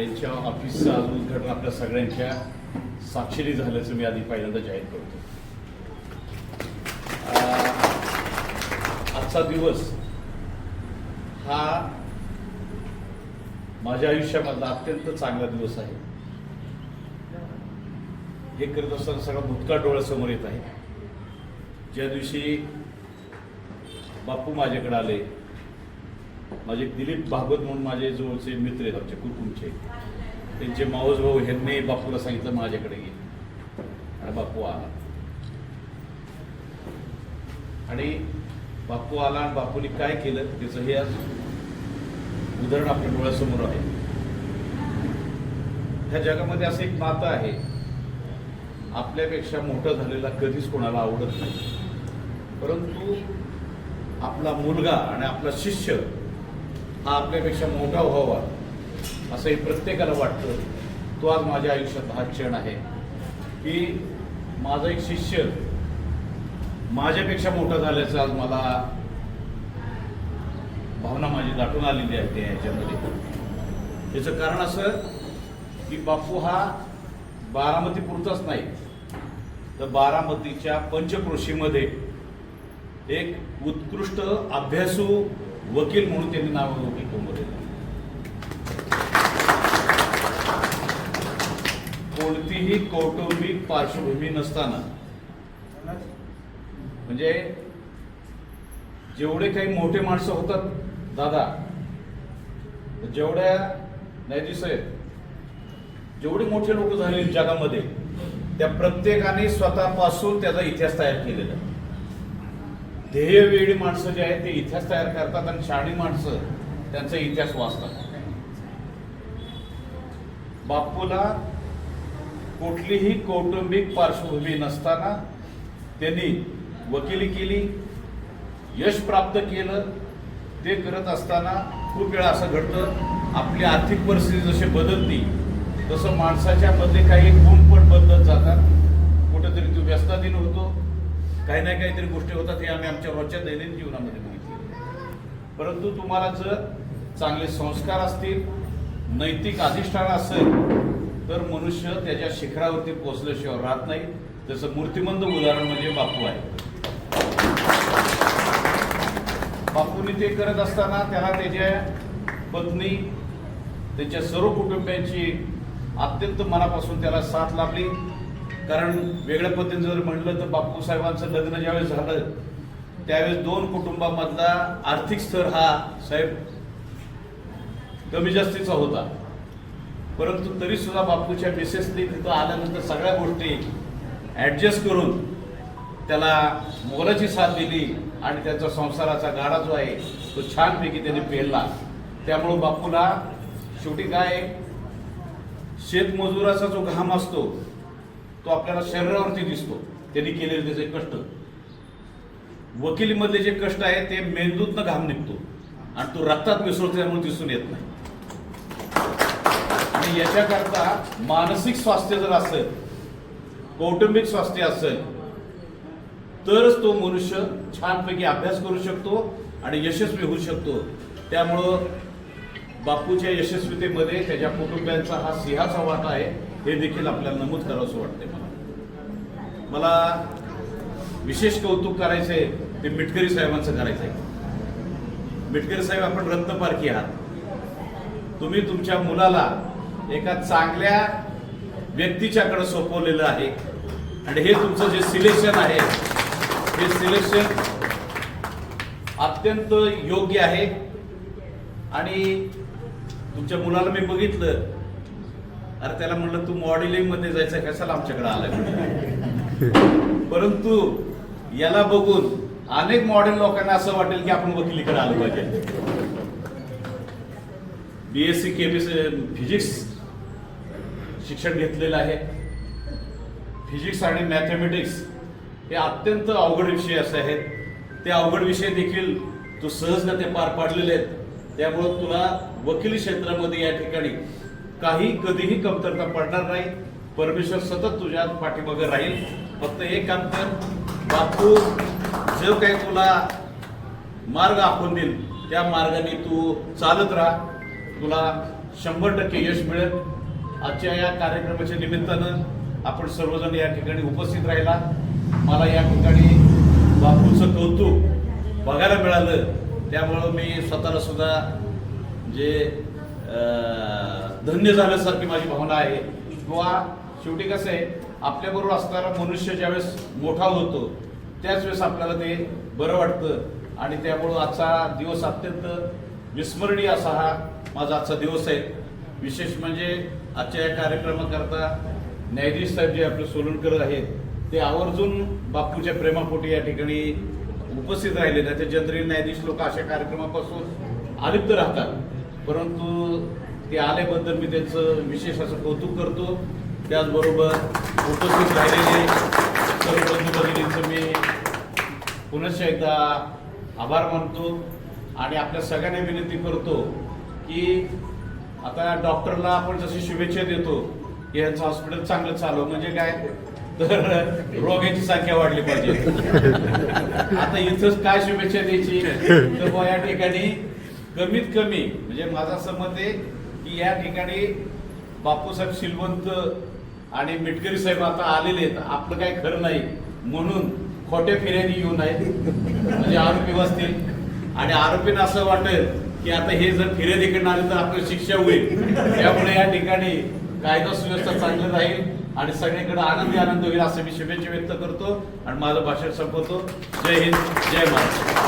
त्यांच्या ऑफिसचं आज उद्घाटन आपल्या सगळ्यांच्या साक्षरी झाल्याचं मी आधी पहिल्यांदा जाहीर करतो. आजचा दिवस हा माझ्या आयुष्यामधला अत्यंत चांगला दिवस आहे. हे करत असताना सगळा भूतकाळ डोळ्यासमोर येत आहे. ज्या दिवशी बापू माझ्याकडे आले माझे दिलीप भागवत म्हणून माझे जवळचे मित्र आहेत आमचे कुटुंबचे. त्यांचे मावस भाऊ ह्यांनी बापूला सांगितलं माझ्याकडे ये. आणि बापू आला. आणि बापू आला आणि बापूने काय केलं? त्याचं हे आज उदाहरण आपल्या डोळ्यासमोर आहे. ह्या जगामध्ये असं एक नातं आहे. आपल्यापेक्षा मोठं झालेला कधीच कोणाला आवडत नाही. परंतु आपला मुलगा आणि आपला शिष्य हा आपल्यापेक्षा मोठा व्हावा असंही प्रत्येकाला वाटतं. तो आज माझ्या आयुष्यात हा क्षण आहे. की माझा एक शिष्य माझ्यापेक्षा मोठा झाल्याचं आज मला भावना माझी दाटून आलेली आहे याच्यामध्ये. याचं कारण असं की बापू हा बारामती पुरताच नाही. तर बारामतीच्या पंचक्रोशीमध्ये एक उत्कृष्ट अभ्यासू वकील म्हणून त्यांनी नाव टिकवलेलं कोणतीही कौटुंबिक पार्श्वभूमी नसताना म्हणजे जेवढे काही मोठे माणसं होतात दादा जेवढ्या नाही साहेब जेवढे मोठे लोक झाले जगामध्ये त्या प्रत्येकाने स्वतःपासून त्याचा इतिहास तयार केलेला आहे. ध्येयवेळी माणसं जे आहेत ते इतिहास तयार करतात आणि शाणी माणसं त्यांचा इतिहास वाचतात. बापूला कुठलीही कौटुंबिक पार्श्वभूमी नसताना त्यांनी वकिली केली यश प्राप्त केलं ते करत असताना खूप वेळा असं घडतं आपली आर्थिक परिस्थिती जशी बदलती तसं माणसाच्या मध्ये काही गुण पण बदलत जातात. कुठेतरी तो व्यस्ताधीन होतो. काही ना काहीतरी गोष्टी होतात हे आम्ही आमच्या रोजच्या दैनंदिन जीवनामध्ये बघितले. परंतु तुम्हाला जर चांगले संस्कार असतील नैतिक अधिष्ठान असेल तर मनुष्य त्याच्या शिखरावरती पोचल्याशिवाय राहत नाही. त्याचं मूर्तिमंद उदाहरण म्हणजे बापू आहे. बापूंनी ते करत असताना त्याला त्याच्या पत्नी त्याच्या सर्व कुटुंबियांची अत्यंत मनापासून त्याला साथ लाभली. कारण वेगळ्या पद्धतीने जर म्हणलं तर बापू साहेबांचं लग्न ज्यावेळेस झालं त्यावेळेस दोन कुटुंबामधला आर्थिक स्तर हा साहेब कमी जास्तीचा होता. परंतु तरी सुद्धा बापूच्या मिसेसनी तिथं आल्यानंतर सगळ्या गोष्टी ऍडजस्ट करून त्याला मोलाची साथ दिली आणि त्यांचा संसाराचा गाडा जो आहे तो छानपैकी त्याने पेरला. त्यामुळं बापूला शेवटी काय शेतमजुराचा जो घाम असतो तो आपल्याला शरीरावरती दिसतो. त्यांनी केलेले त्याचे कष्ट. वकिलीमधले जे कष्ट आहे ते मेंदूतनं घाम निघतो. आणि तो रक्तात मिसळतो त्यामुळे दिसून येत नाही. आणि याच्याकरता मानसिक स्वास्थ्य जर असेल कौटुंबिक स्वास्थ्य असेल तरच तो मनुष्य छानपैकी अभ्यास करू शकतो आणि यशस्वी होऊ शकतो. त्यामुळं बापूच्या यशस्वीतेमध्ये त्याच्या कुटुंबियांचा हा सिंहाचा वाटा आहे. हे देखील आपल्याला नमूद करावंसं वाटते मला. मला विशेष कौतुक करायचं आहे ते मिटकरी साहेबांचं करायचं आहे मिटकरी साहेब आपण रत्नपारखी आहात. तुम्ही तुमच्या मुलाला एका चांगल्या व्यक्तीच्याकडे सोपवलेलं आहे. आणि हे तुमचं जे सिलेक्शन आहे हे सिलेक्शन अत्यंत योग्य आहे. आणि तुमच्या मुलाला मी बघितलं अरे त्याला म्हणलं तू मॉडेलिंगमध्ये जायचं कशाला आमच्याकडे आलं परंतु याला बघून अनेक मॉडेल लोकांना असं वाटेल की आपण वकिलीकडे आलो पाहिजे. बीएससी केमिस्ट्री फिजिक्स शिक्षण घेतलेलं आहे. फिजिक्स आणि मॅथमॅटिक्स हे अत्यंत अवघड विषय असे आहेत. ते अवघड विषय देखील तू सहजगत्या पार पाडलेले आहेत. त्यामुळं तुला वकिली क्षेत्रामध्ये या ठिकाणी काही कधीही कमतरता पडणार नाही. परमेश्वर सतत तुझ्या पाठीमागे राहील. फक्त एक काम कर बापू जो काही तुला मार्ग आखून देईल त्या मार्गाने तू चालत राहा. तुला शंभर टक्के यश मिळेल. आजच्या या कार्यक्रमाच्या निमित्तानं आपण सर्वजण या ठिकाणी उपस्थित राहिला. मला या ठिकाणी बापूचं कौतुक बघायला मिळालं. त्यामुळं मी स्वतःला सुद्धा जे धन्य झाल्यासारखी माझी भावना आहे. किंवा शेवटी कसं आहे आपल्याबरोबर असणारा मनुष्य ज्यावेळेस मोठा होतो त्याच वेळेस आपल्याला ते बरं वाटतं. आणि त्यामुळं आजचा दिवस अत्यंत विस्मरणीय असा हा माझा आजचा दिवस आहे. विशेष म्हणजे आजच्या या कार्यक्रमाकरता न्यायाधीश साहेब जे आपले सोलनकर आहेत ते आवर्जून बापूच्या प्रेमापोटी या ठिकाणी उपस्थित राहिले त्याचे जनरल न्यायाधीश लोक अशा कार्यक्रमापासून अलिप्त राहतात. परंतु ते आल्याबद्दल मी त्यांचं विशेष असं कौतुक करतो. त्याचबरोबर उपस्थित राहिलेले सर्व बंधू भगिनींचं मी पुनश्च एकदा आभार मानतो आणि आपल्या सगळ्यांना विनंती करतो की आता डॉक्टरला आपण जशी शुभेच्छा देतो की यांचं हॉस्पिटल चांगलं चालू. म्हणजे काय? तर रोग्यांची संख्या वाढली पाहिजे. आता इथंच काय शुभेच्छा द्यायची? तर या ठिकाणी कमीत कमी म्हणजे माझं असं मत आहे की या ठिकाणी बापूसाहेब शिलवंत आणि मिटकरी साहेब आता आलेले आहेत. आपलं काही खरं नाही. म्हणून खोट्या फिर्यादी येऊ नये म्हणजे आरोपी बसतील. आणि आरोपींना असं वाटेल की आता हे जर फिर्यादीकडनं आले तर आपली शिक्षा होईल. त्यामुळे या ठिकाणी कायदा सुव्यवस्था चांगली राहील आणि सगळीकडे आनंदी आनंद होईल असं मी शुभेच्छा व्यक्त करतो आणि माझं भाषण संपवतो. जय हिंद जय महाराष्ट्र.